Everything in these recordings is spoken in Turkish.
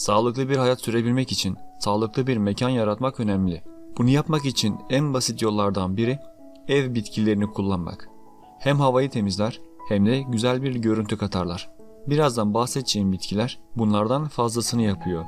Sağlıklı bir hayat sürebilmek için sağlıklı bir mekan yaratmak önemli. Bunu yapmak için en basit yollardan biri ev bitkilerini kullanmak. Hem havayı temizler hem de güzel bir görüntü katarlar. Birazdan bahsedeceğim bitkiler bunlardan fazlasını yapıyor.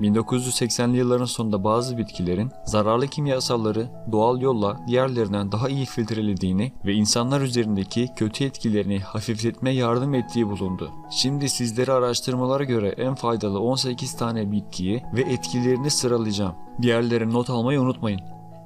1980'li yılların sonunda bazı bitkilerin zararlı kimyasalları doğal yolla diğerlerinden daha iyi filtrelediğini ve insanlar üzerindeki kötü etkilerini hafifletmeye yardım ettiği bulundu. Şimdi sizlere araştırmalara göre en faydalı 18 tane bitkiyi ve etkilerini sıralayacağım. Diğerlerini not almayı unutmayın.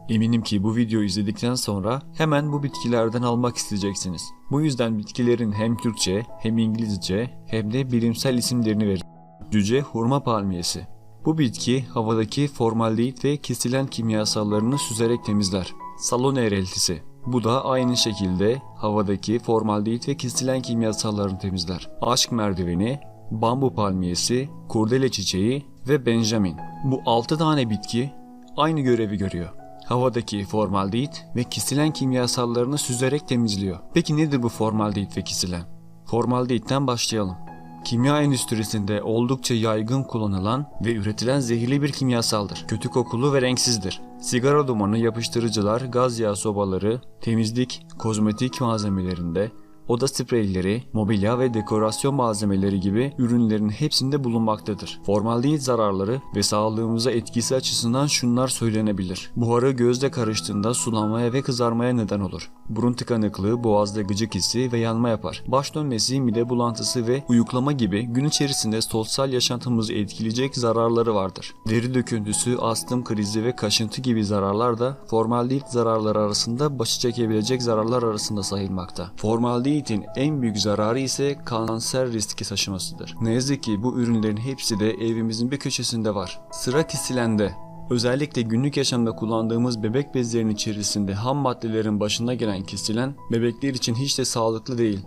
Eminim ki bu videoyu izledikten sonra hemen bu bitkilerden almak isteyeceksiniz. Bu yüzden bitkilerin hem Türkçe hem İngilizce hem de bilimsel isimlerini verin. Cüce hurma palmiyesi. Bu bitki havadaki formaldehit ve kesilen kimyasallarını süzerek temizler. Salon eğreltisi. Bu da aynı şekilde havadaki formaldehit ve kesilen kimyasallarını temizler. Aşk merdiveni, bambu palmiyesi, kurdele çiçeği ve benjamin. Bu 6 tane bitki aynı görevi görüyor. Havadaki formaldehit ve kisilen kimyasallarını süzerek temizliyor. Peki nedir bu formaldehit ve kisilen? Formaldehitten başlayalım. Kimya endüstrisinde oldukça yaygın kullanılan ve üretilen zehirli bir kimyasaldır. Kötü kokulu ve renksizdir. Sigara dumanı, yapıştırıcılar, gaz yağı sobaları, temizlik, kozmetik malzemelerinde, oda spreyleri, mobilya ve dekorasyon malzemeleri gibi ürünlerin hepsinde bulunmaktadır. Formaldehit zararları ve sağlığımıza etkisi açısından şunlar söylenebilir. Buharı gözde karıştığında sulanmaya ve kızarmaya neden olur. Burun tıkanıklığı, boğazda gıcık hissi ve yanma yapar. Baş dönmesi, mide bulantısı ve uyuklama gibi gün içerisinde sosyal yaşantımızı etkileyecek zararları vardır. Deri döküntüsü, astım krizi ve kaşıntı gibi zararlar da formaldehit zararları arasında başı çekebilecek zararlar arasında sayılmakta. Formaldehit Formaldehitin en büyük zararı ise kanser riski taşımasıdır. Ne yazık ki bu ürünlerin hepsi de evimizin bir köşesinde var. Sıra kisilende. Özellikle günlük yaşamda kullandığımız bebek bezlerinin içerisinde ham maddelerin başına gelen kisilen bebekler için hiç de sağlıklı değil.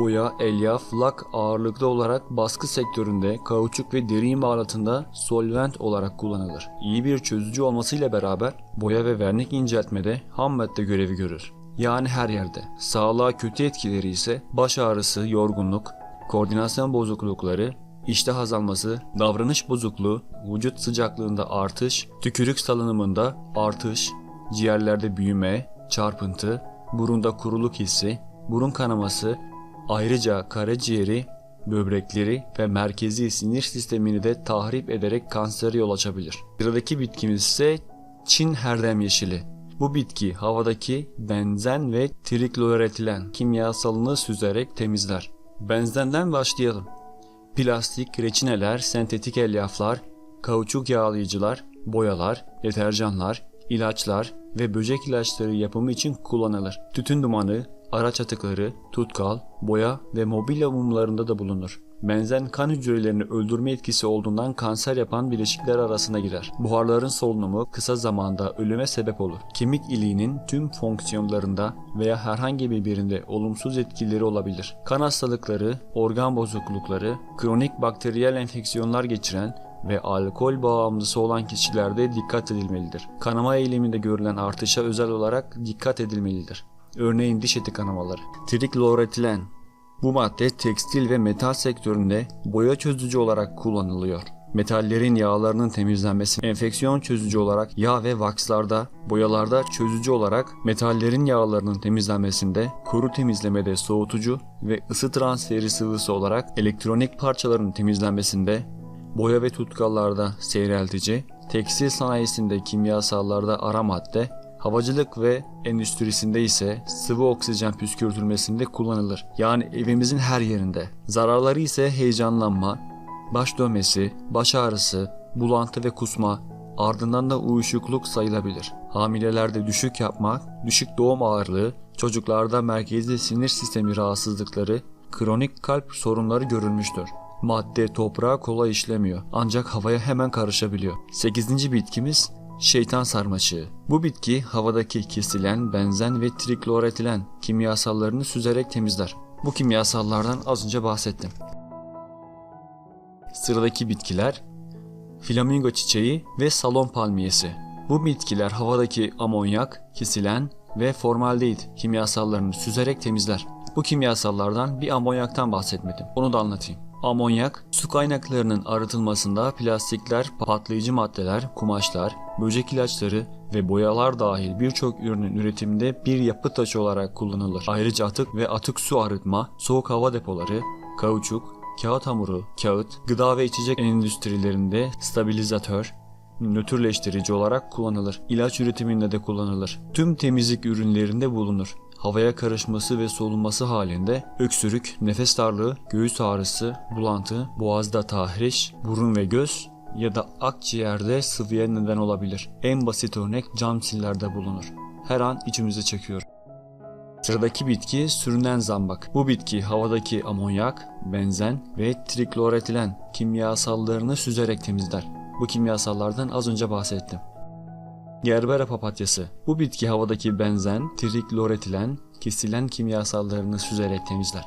Boya, elyaf, lak ağırlıklı olarak baskı sektöründe kauçuk ve deri imalatında solvent olarak kullanılır. İyi bir çözücü olmasıyla beraber boya ve vernik inceltmede ham madde görevi görür yani her yerde. Sağlığa kötü etkileri ise baş ağrısı, yorgunluk, koordinasyon bozuklukları, iştah azalması, davranış bozukluğu, vücut sıcaklığında artış, tükürük salınımında artış, ciğerlerde büyüme, çarpıntı, burunda kuruluk hissi, burun kanaması, ayrıca karaciğeri, böbrekleri ve merkezi sinir sistemini de tahrip ederek kansere yol açabilir. Sıradaki bitkimiz ise Çin herdem yeşili. Bu bitki havadaki benzen ve trikloretilen kimyasalını süzerek temizler. Benzenden başlayalım. Plastik, reçineler, sentetik elyaflar, kauçuk yağlayıcılar, boyalar, deterjanlar, ilaçlar ve böcek ilaçları yapımı için kullanılır. Tütün dumanı, araç atıkları, tutkal, boya ve mobilya mumlarında da bulunur. Benzen kan hücrelerini öldürme etkisi olduğundan kanser yapan bileşikler arasına girer. Buharların solunumu kısa zamanda ölüme sebep olur. Kemik iliğinin tüm fonksiyonlarında veya herhangi bir birinde olumsuz etkileri olabilir. Kan hastalıkları, organ bozuklukları, kronik bakteriyel enfeksiyonlar geçiren ve alkol bağımlısı olan kişilerde dikkat edilmelidir. Kanama eğiliminde görülen artışa özel olarak dikkat edilmelidir. Örneğin diş eti kanamaları. Trikloretilen bu madde tekstil ve metal sektöründe boya çözücü olarak kullanılıyor. Metallerin yağlarının temizlenmesi, enfeksiyon çözücü olarak yağ ve vakslarda, boyalarda çözücü olarak metallerin yağlarının temizlenmesinde, kuru temizlemede soğutucu ve ısı transferi sıvısı olarak elektronik parçaların temizlenmesinde, boya ve tutkallarda seyreltici, tekstil sanayisinde kimyasallarda ara madde, Havacılık ve endüstrisinde ise sıvı oksijen püskürtülmesinde kullanılır. Yani evimizin her yerinde. Zararları ise heyecanlanma, baş dönmesi, baş ağrısı, bulantı ve kusma, ardından da uyuşukluk sayılabilir. Hamilelerde düşük yapma, düşük doğum ağırlığı, çocuklarda merkezi sinir sistemi rahatsızlıkları, kronik kalp sorunları görülmüştür. Madde toprağa kolay işlemiyor ancak havaya hemen karışabiliyor. 8. bitkimiz Şeytan sarmaşığı. Bu bitki havadaki kesilen, benzen ve trikloretilen kimyasallarını süzerek temizler. Bu kimyasallardan az önce bahsettim. Sıradaki bitkiler flamingo çiçeği ve salon palmiyesi. Bu bitkiler havadaki amonyak, kesilen ve formaldehit kimyasallarını süzerek temizler. Bu kimyasallardan bir amonyaktan bahsetmedim. Onu da anlatayım. Amonyak, su kaynaklarının arıtılmasında plastikler, patlayıcı maddeler, kumaşlar, böcek ilaçları ve boyalar dahil birçok ürünün üretiminde bir yapı taşı olarak kullanılır. Ayrıca atık ve atık su arıtma, soğuk hava depoları, kauçuk, kağıt hamuru, kağıt, gıda ve içecek endüstrilerinde stabilizatör, nötrleştirici olarak kullanılır. İlaç üretiminde de kullanılır. Tüm temizlik ürünlerinde bulunur. Havaya karışması ve solunması halinde öksürük, nefes darlığı, göğüs ağrısı, bulantı, boğazda tahriş, burun ve göz ya da akciğerde sıvıya neden olabilir. En basit örnek cam sillerde bulunur. Her an içimize çekiyor. Sıradaki bitki sürünen zambak. Bu bitki havadaki amonyak, benzen ve trikloretilen kimyasallarını süzerek temizler. Bu kimyasallardan az önce bahsettim. Gerbera papatyası. Bu bitki havadaki benzen, trikloretilen, kesilen kimyasallarını süzerek temizler.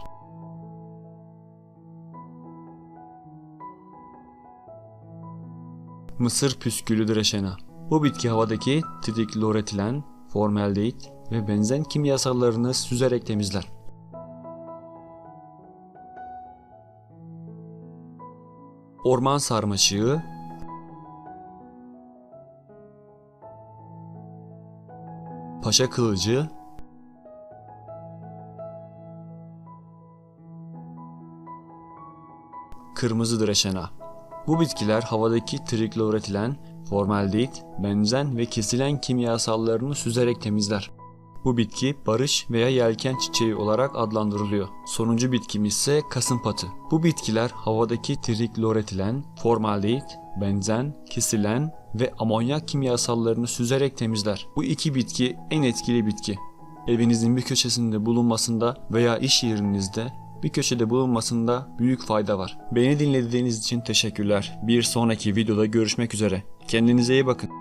Mısır püskülü dreşena. Bu bitki havadaki trikloretilen, formaldehit ve benzen kimyasallarını süzerek temizler. Orman sarmaşığı, paşa kılıcı, kırmızı dreşena. Bu bitkiler havadaki trikloretilen, formaldehit, benzen ve kesilen kimyasallarını süzerek temizler. Bu bitki barış veya yelken çiçeği olarak adlandırılıyor. Sonuncu bitkimiz ise kasımpatı. Bu bitkiler havadaki trikloretilen, formaldehit, benzen, kesilen ve amonyak kimyasallarını süzerek temizler. Bu iki bitki en etkili bitki. Evinizin bir köşesinde bulunmasında veya iş yerinizde bir köşede bulunmasında büyük fayda var. Beni dinlediğiniz için teşekkürler. Bir sonraki videoda görüşmek üzere. Kendinize iyi bakın.